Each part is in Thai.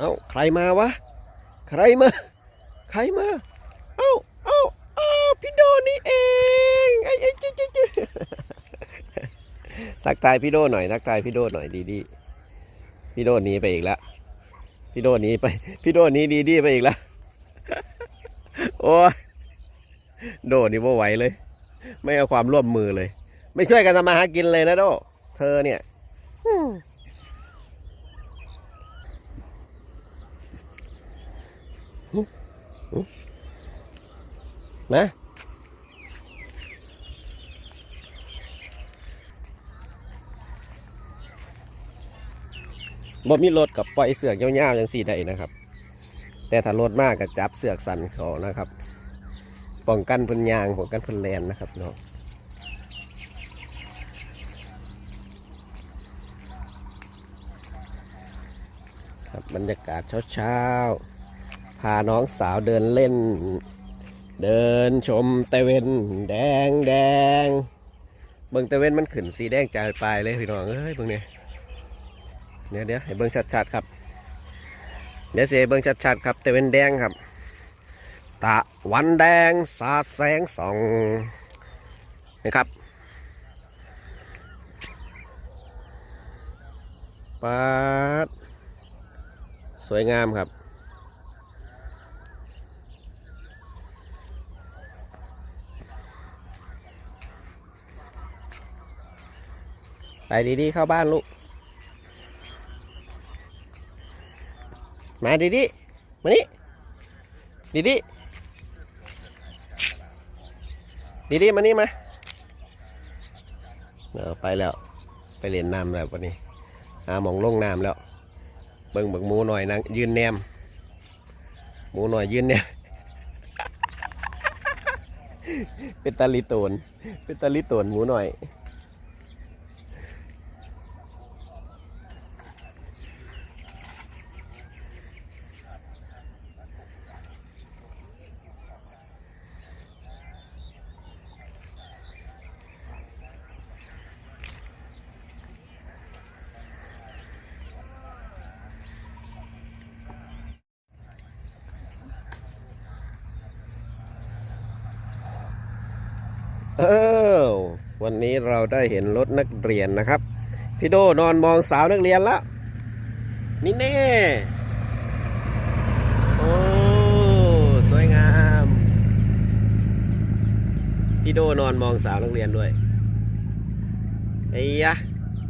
เอ้าใครมาวะ ใครมา ใครมา เอ้าเอ้าเอ้าพี่โดนี่เองไอ้ไอ้จิ๊จิ๊จิ๊ทักทายพี่โดหน่อยทักทายพี่โดหน่อยดีดีพี่โดหนีไปอีกแล้วพี่โดหนีไป พี่โดหนีดีดีไปอีกแล้วโอ้โดนี่ว่าไหวเลย ไม่เอาความร่วมมือเลย ไม่ช่วยกันทำมาหากินเลยนะโด เธอเนี่ยอืม นะบ่มีรถกับปล่อยเสือกยาวๆอย่างสี่ใดนะครับ แต่ถ้ารถมากก็จับเสือกสันเขานะครับ ป้องกันพันยางป้องกันพันแลนนะครับเนาะครับบรรยากาศเช้าๆ พาน้องสาวเดินเล่น เดินชมตะเวนแดงแดงเบิ่งตะเวนมันขึ้นสีแดงจ่ายปลายเลยพี่น้องเอ้ยเบิ่งเนี่ยเดี๋ยวเดี๋ยวให้เบิ่งชัดๆครับ เดี๋ยวเสียเบิ่งชัดๆครับตะเวนแดงครับ ตะวันแดงสาดแสงส่องนะครับปาดสวยงามครับ ไปดีๆเข้าบ้านลูก มาดีๆ มานี่ดีๆดีๆมานี่มาเออไปแล้ว ไปเล่นน้ำแล้ววันนี้หาหมองลงน้ำแล้ว เบิ่งเบิ่งหมูหน่อยนางยืนแนม หมูหน่อยยืนแนม เป็นตาลิโตน เป็นตาลิโตนหมูหน่อย เออวันนี้เราได้เห็นรถนักเรียนนะครับ พี่โดนอนมองสาวนักเรียนแล้วนี่แน่โอ้สวยงาม พี่โดนอนมองสาวนักเรียนด้วยไอ้ยะ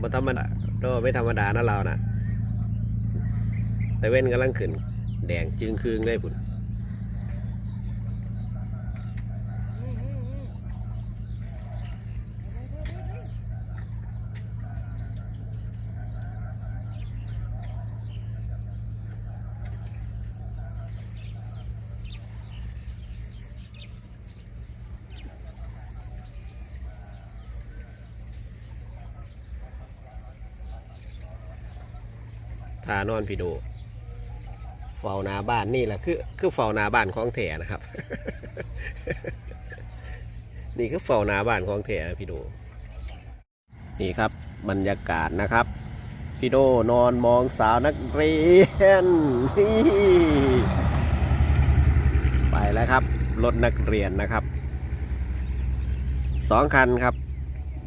มาธรรมดาโดไม่ธรรมดานะเรานะแต่เว้นกำลังขึ้น แดงจึงคืงเลยพุ่น ทานอนพี่โดเฝ้าหนาบ้านนี่แหละคือคือเฝ้าหนาบ้านของแถนะครับ นี่คือเฝ้าหนาบ้านของแถพี่โดนี่ครับบรรยากาศนะครับ พี่โดนอนมองสาวนักเรียนนี่ไปแล้วครับรถนักเรียนนะครับสองคันครับ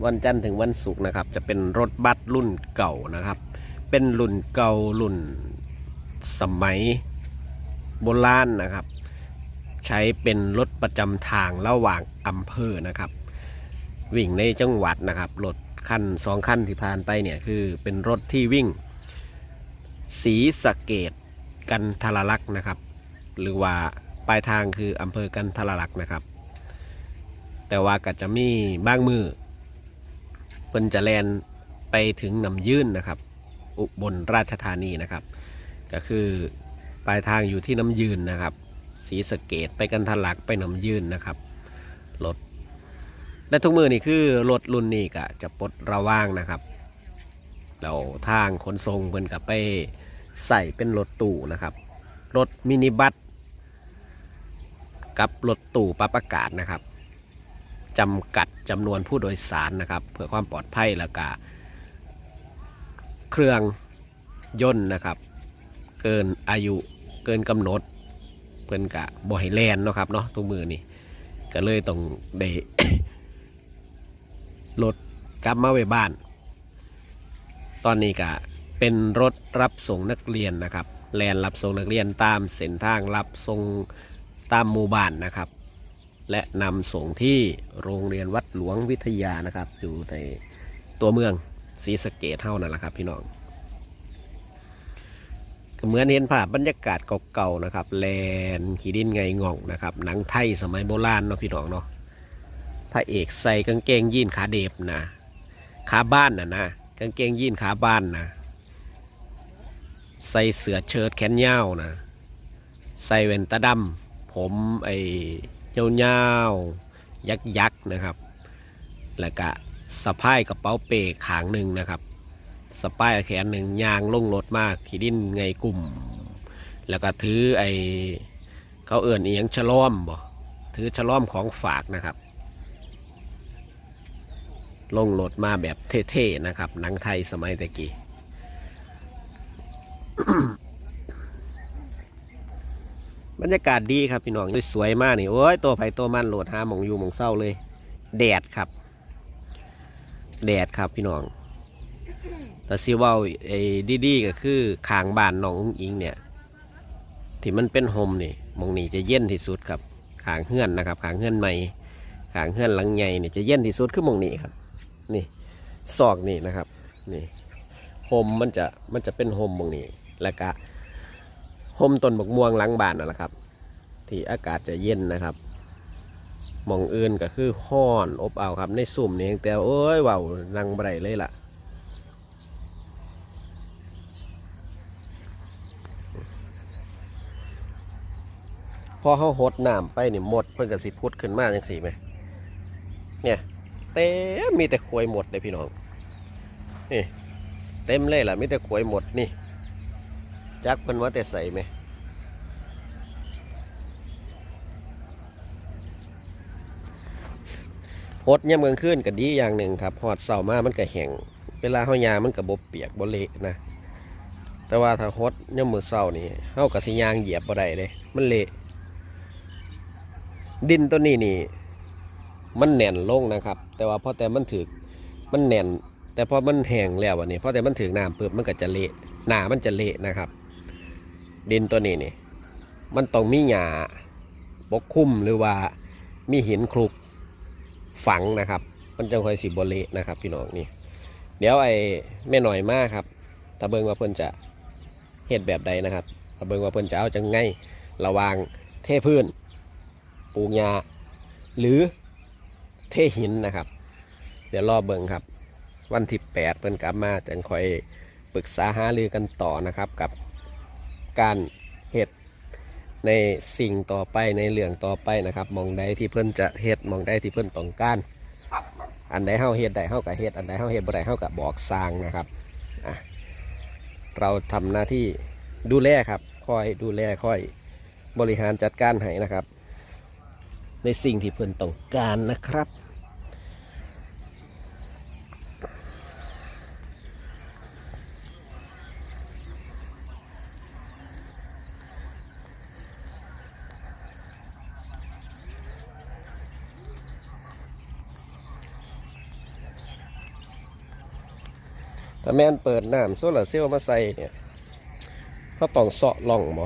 วันจันทร์ถึงวันศุกร์นะครับ จะเป็นรถบัสรุ่นเก่านะครับ เป็นรุ่นเก่ารุ่นสมัยโบราณนะครับ ใช้เป็นรถประจำทางระหว่างอำเภอนะครับ วิ่งในจังหวัดนะครับรถคันสองคันที่ผ่านไปเนี่ยคือเป็นรถที่วิ่ง สีสะเกตกันทรลักษ์นะครับ หรือว่าปลายทางคืออำเภอกันทรลักษ์นะครับ แต่ว่าก็จะมีบางมือเพิ่นจะแลนไปถึงนำยื่นนะครับ อุบลราชธานีนะครับ ก็คือปลายทางอยู่ที่น้ำยืนนะครับสีสเกตไปกันทะลักไปน้ำยืนนะครับรถและทุกมือนี่คือรถรุ่นนี้ก็จะปลดระว่างนะครับแล้วทางขนส่งเพิ่นกับไปใส่เป็นรถตู้นะครับรถมินิบัสกับรถตู้ปรับอากาศนะครับจำกัดจำนวนผู้โดยสารนะครับ เพื่อความปลอดภัยแล้วก็ เครื่องยนต์นะครับ เกินอายุเกินกำหนด เพิ่นกะบ่ให้แลนเนาะครับเนาะตัวมือนี่ก็เลยต้องได้รถกลับมาไว้บ้าน ตอนนี้ก็เป็นรถรับส่งนักเรียนนะครับแลนรับส่งนักเรียนตามเส้นทางรับส่งตามหมู่บ้านนะครับ และนำส่งที่โรงเรียนวัดหลวงวิทยานะครับ อยู่ในตัวเมือง ศรีสะเกดเท่านั่นแหละครับพี่น้องเหมือนเห็นภาพบรรยากาศเก่าๆนะครับ แลนขี่ดินไงง่องนะครับหนังไทยสมัยโบราณเนาะพี่น้องเนาะพระเอกใส่กางเกงยีนขาเดบนะขาบ้านนะนะกางเกงยีนขาบ้านนะใส่เสื้อเชิ้ตแขนยาวนะใส่แว่นตาดำผมไอ้ยาวๆยักษ์ๆนะครับ แล้วก็ สะพายกระเป๋าเป้ขางหนึ่งนะครับสะพายแขนหนึ่งยางลงรถมากขี่ดินไงกลุ่ม แล้วก็ถือไอ้เขาเอื่นอียังฉล้อมบ่ถือฉล้อมของฝากนะครับ ลงรถมาแบบเท่ๆนะครับหนังไทยสมัยตะกี้บรรยากาศดีครับพี่น้องสวยมากนี่โอ้ยตัวไผ่ตัวมันโหลดหาหมองอยู่หมองเศร้าเลย แดดครับ แดดครับพี่น้องแต่ซิเว่าไอ้ดีๆก็คือคางบ้านน้องอุ้งอิงเนี่ยที่มันเป็นโฮมนี่มองนี่จะเย็นที่สุดครับขางเฮือนนะครับขางเฮือนใหม่ขางเฮือนหลังใหญ่เนี่ยจะเย็นที่สุดคือมองนี่ครับ นี่ซอกนี่นะครับนี่โฮมมันจะมันจะเป็นโฮมมองนี่แล้วก็โฮมต้นบกม่วงหลังบ้านนั่นแหละครับ ที่อากาศจะเย็นนะครับ มองอื่นก็คือห้อนอบอ้าวครับในสุ่มนี่แต่โอ้ยว้าวนั่งบ่ได้เลยล่ะพอเขาหดน้ำไปนี่หมดเพิ่นก็สิพุดขึ้นมาจังสี่ไหมเนี่ยเต็มมีแต่ขวยหมดเลยพี่น้องนี่เต็มเลยล่ะมีแต่ขวยหมดนี่จักเพิ่นว่าแต่ใส่ไหม หดเนี่ยเมืองขึ้นก็ดีอย่างหนึ่งครับหอดเสามามันก็แห้งเวลาเขายางมันก็บบเปียกบเละนะแต่ว่าถ้าหดเนี่ยมือเสานี่เฮากับสิยางเหยียบบ่ได้เลยมันเละดินตัวนี้นี่ มันแน่นลงนะครับ แต่ว่าพอแต่มันถึกมันแน่น แต่พอมันแห้งแล้ววันนี้พอแต่มันถึกน้ำปุ๊บมันก็จะเละหนามันจะเละนะครับ ดินตัวนี้นี่ มันต้องมีหญ้าปกคลุมหรือว่ามีหินคลุก ฝังนะครับ มันจะคอยสิบเละนะครับ พี่น้องนี่ เดี๋ยวไอ้แม่หน่อยมากครับถ้าเบิงว่าเพิ่นจะเฮ็ดแบบใดนะครับถ้าเบิงว่าเพิ่นจะเอาจังไงระวางเทพื้นปลูกหญ้าหรือเทหินนะครับ เดี๋ยวรอเบิงครับ วันที่8เพิ่นกลับมาจังคอยปรึกษาหารือกันต่อนะครับกับการ ในสิ่งต่อไปในเรื่องต่อไปนะครับมองใดที่เพื่อนจะเฮ็ดมองใดที่เพื่อนต้องการอันใดเฮาเฮ็ดใดเฮากับเฮ็ดอันใดเฮาเฮ็ดบ่ได้เฮากับบอกสร้างนะครับเราทำหน้าที่ดูแลครับคอยดูแลคอยบริหารจัดการให้นะครับ ในสิ่งที่เพื่อนต้องการนะครับ ถ้าแม่นเปิดน้ำโซลาเซลล์มาใส่เนี่ยเขาต้องเสาะล่องบ่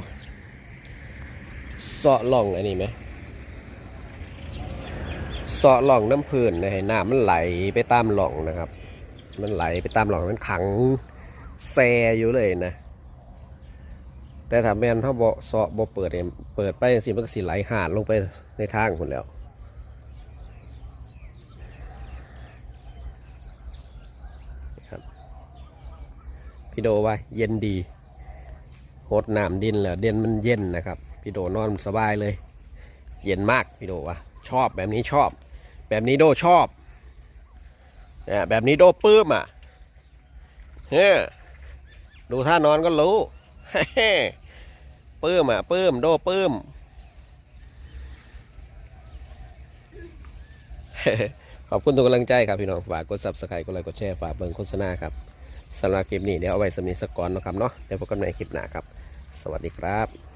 เสาะล่องอันนี้ไหมเสาะหล่องน้ำพื้นนะให้น้ำมันไหลไปตามหล่องนะครับ มันไหลไปตามหล่องมันขังแซอยู่เลยนะ แต่ถ้าแม่นเขาบ่เสาะบ่เปิดเนี่ยเปิดไปสิมันก็สิไหลหาดลงไปในทางคนแล้ว ครับ พี่โดว่าเย็นดีโหดน้ำดินแล้วเด่นมันเย็นนะครับ พี่โดนอนสบายเลย เย็นมากพี่โดว่า ชอบแบบนี้ชอบ แบบนี้โดชอบเนี่ยแบบนี้โดปื้มอะเฮ้ดูท่านอนก็รู้ปื้มอะปื้มโดปื้มขอบคุณทุกกำลังใจครับพี่น้อง ฝากกด subscribe กดไลค์กดแชร์ ฝากเบิ่งโฆษณาครับ สำหรับคลิปนี้เดี๋ยวเอาไว้สำนีสกก่อนนะครับเนาะเดี๋ยวพบกันในคลิปหน้าครับ สวัสดีครับ